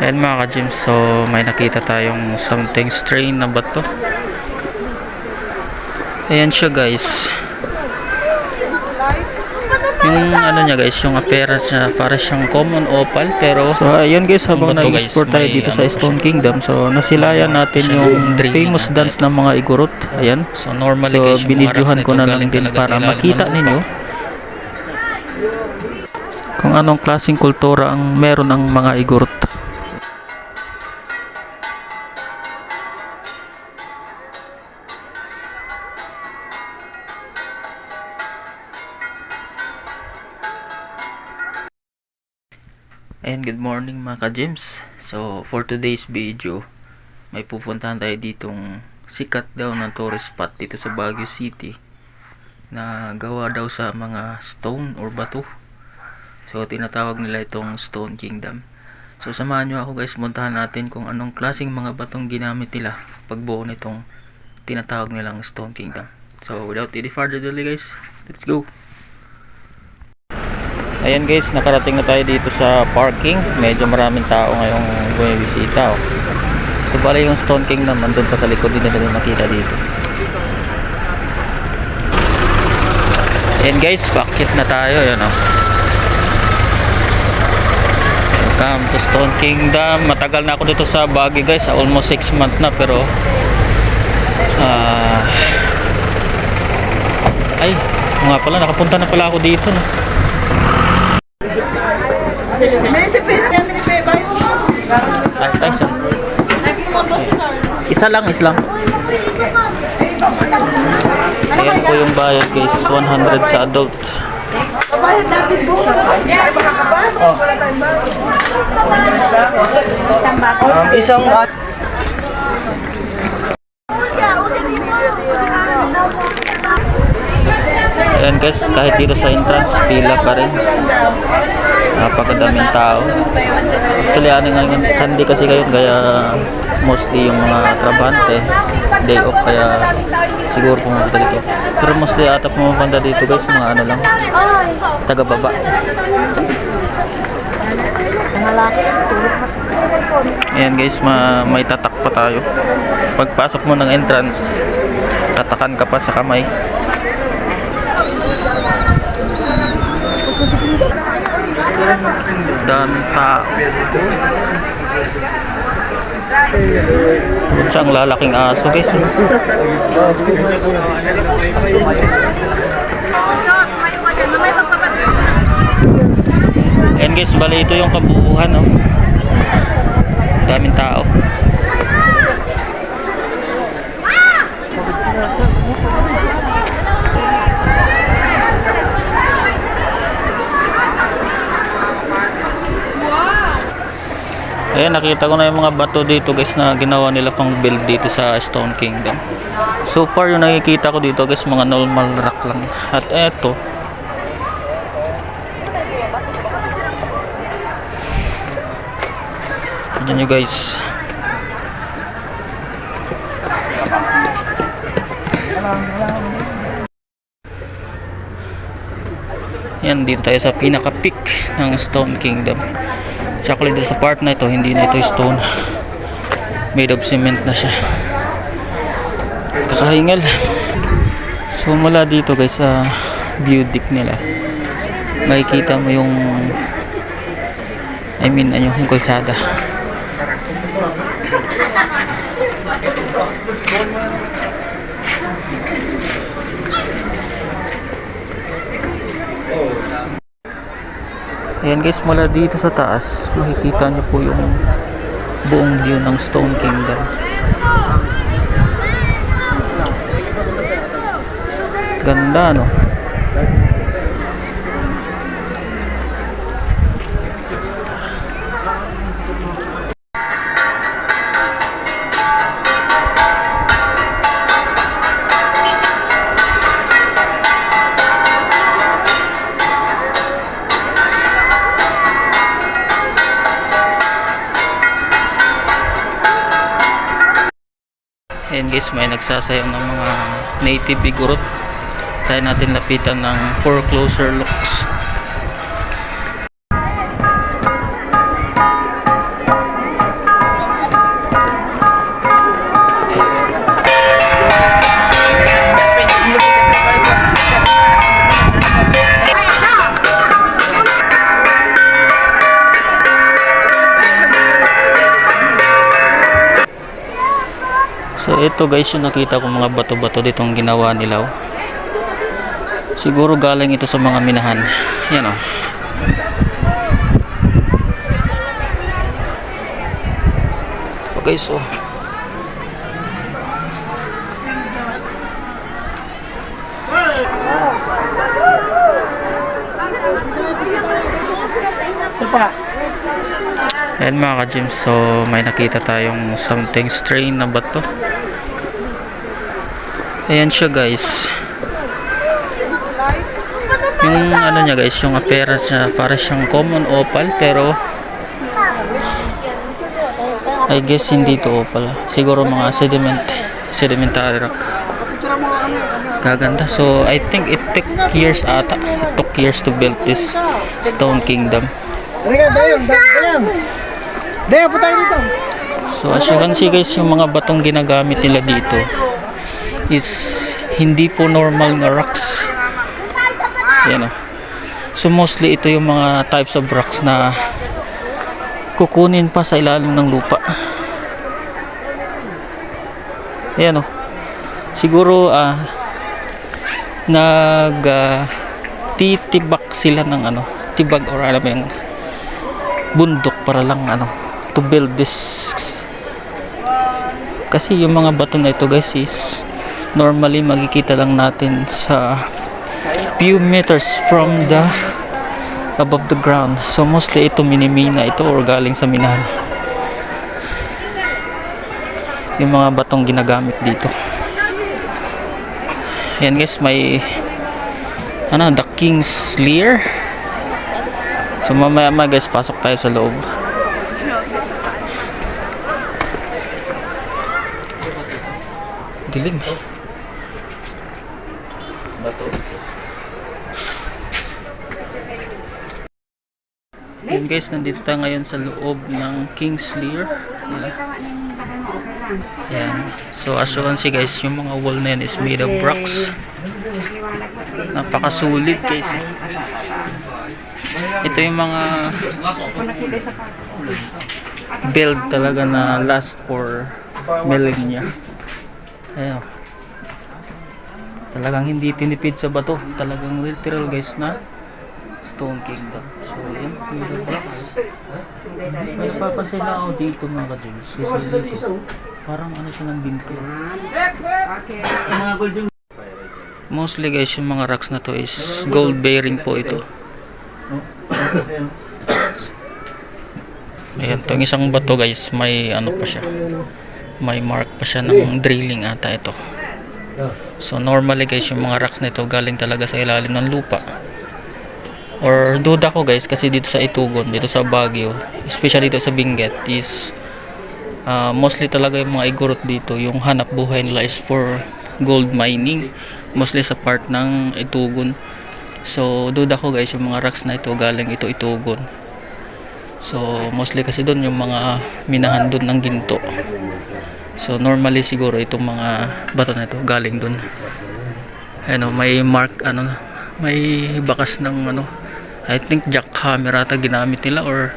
Ayan mga ka-gyms, so may nakita tayong something strange na bato. Ayan siya guys. Yung ano niya guys, yung appearance niya para siyang common opal pero So ayun guys, habang nag-explore tayo dito sa ano Stone siya. Kingdom, so nasilayan natin Siya yung famous natin. dance ng mga Igorot. Ayan. so normally So guys, binidyohan ko na lang din para makita ninyo kung anong klaseng kultura ang meron ng mga Igorot. And good morning mga ka-gyms. So for today's video, may pupuntahan tayo ditong sikat daw na tourist spot dito sa Baguio City na gawa daw sa mga stone or bato. So tinatawag nila itong Stone Kingdom. So samahan nyo ako guys, puntahan natin kung anong klaseng mga batong ginamit nila pagbuo nitong tinatawag nilang Stone Kingdom. So without any further delay guys, let's go! Ayan guys, nakarating na tayo dito sa parking. Medyo maraming tao ngayong bumibisita. Oh. So bali yung Stone Kingdom nandun pa sa likod din na makita dito. Ayan guys, bakit na tayo. Ayan oh. Welcome to Stone Kingdom. Matagal na ako dito sa Baguio guys. Almost 6 months na pero ah ay, nga pala nakapunta na pala ako dito no. Ay, ay, isa. Isa lang, isa lang. Ayan po yung bayad guys, 100 sa adult. Um, isang Ayan guys, kahit dito sa entrance, pila pa rin. Napakadaming tao. Actually, ano ngayon, Sunday kasi ngayon, kaya mostly yung mga trabante, day off, kaya siguro pumunta dito. Pero mostly ata pumupunta dito guys, mga ano lang, taga baba. Ayan guys, ma may tatak pa tayo. Pagpasok mo ng entrance, tatakan ka pa sa kamay. Daming tao. Siyang lalaking aso guys. Ayan guys, bali ito yung kabuuhan no. Daming tao. Ayan, nakita ko na yung mga bato dito guys na ginawa nila pang build dito sa Stone Kingdom. So far yung nakikita ko dito guys, mga normal rock lang. At eto, Tignan nyo guys. Yan, dito tayo sa pinaka-peak ng Stone Kingdom. Tsaka dito sa part na ito, hindi na ito stone. Made of cement na siya. Kakahingal. So mula dito guys sa view deck nila. Makikita mo yung I mean ano yung kalsada. Ayan guys, mula dito sa taas, makikita nyo po yung buong view ng Stone Kingdom. Ganda no? Ayan guys, may nagsasayaw ng mga native igorot. Tayo natin lapitan ng four closer So ito guys yung nakita ko mga bato-bato ditong ginawa nila. oh. Siguro galing ito sa mga minahan. Yan oh. Okay, so Ayan mga ka-gyms, so may nakita tayong something strange na bato. Ayan siya guys. Yung ano niya guys, yung appearance niya para siyang common opal pero I guess hindi to opal. Siguro mga sediment, sedimentary rock. Gaganda. So I think it took years ata. It took years to build this stone kingdom. So as you can see guys, yung mga batong ginagamit nila dito is hindi po normal na rocks. Yan o. So mostly ito yung mga types of rocks na kukunin pa sa ilalim ng lupa. Yan o. Siguro ah nag ah, titibak sila ng ano, tibag or ano ba yung bundok para lang ano to build this kasi yung mga bato na ito guys is normally makikita lang natin sa few meters from the above the ground. So mostly ito minimina. Ito or galing sa minahan yung mga batong ginagamit dito. Yan guys may ano the king's lear So mamaya mga guys, pasok tayo sa loob. Dilim. Yan guys, nandito tayo ngayon sa loob ng King's Lear. Yan. Yan. So as you can see guys, yung mga wall na yan is made of rocks. Napakasulit guys. eh. Ito yung mga build talaga na last for millennia. Ayan. Talagang hindi tinipid sa bato. Talagang literal guys na Stone Kingdom. So, yan. Made of rocks. May napapansin na ako dito mga ka-James. Kasi dito, parang ano siya ng ginto. Mostly guys, yung mga rocks na to is gold bearing po ito. Ayan, itong isang bato guys, may ano pa siya. May mark pa siya ng drilling ata ito. So normally guys, yung mga rocks na ito galing talaga sa ilalim ng lupa. Or duda ko guys, kasi dito sa Itugon, dito sa Baguio, especially dito sa Benguet is ah, mostly talaga yung mga igurot dito, yung hanap buhay nila is for gold mining. Mostly sa part ng Itugon. So, duda ko guys, yung mga rocks na ito galing ito itugon. So, mostly kasi doon yung mga minahan doon ng ginto. So, normally siguro itong mga bato na ito galing doon. Ano, may mark, ano, may bakas ng ano, I think jackhammer ata ginamit nila or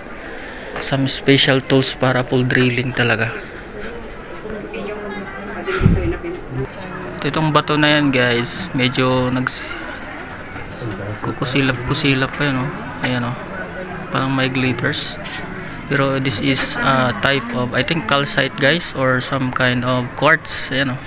some special tools para pull drilling talaga. Ito itong bato na yan guys, medyo nags kukusilap-kusilap pa yun oh. Ayan oh. Parang may glitters. Pero this is a type of I think calcite guys or some kind of quartz. you oh.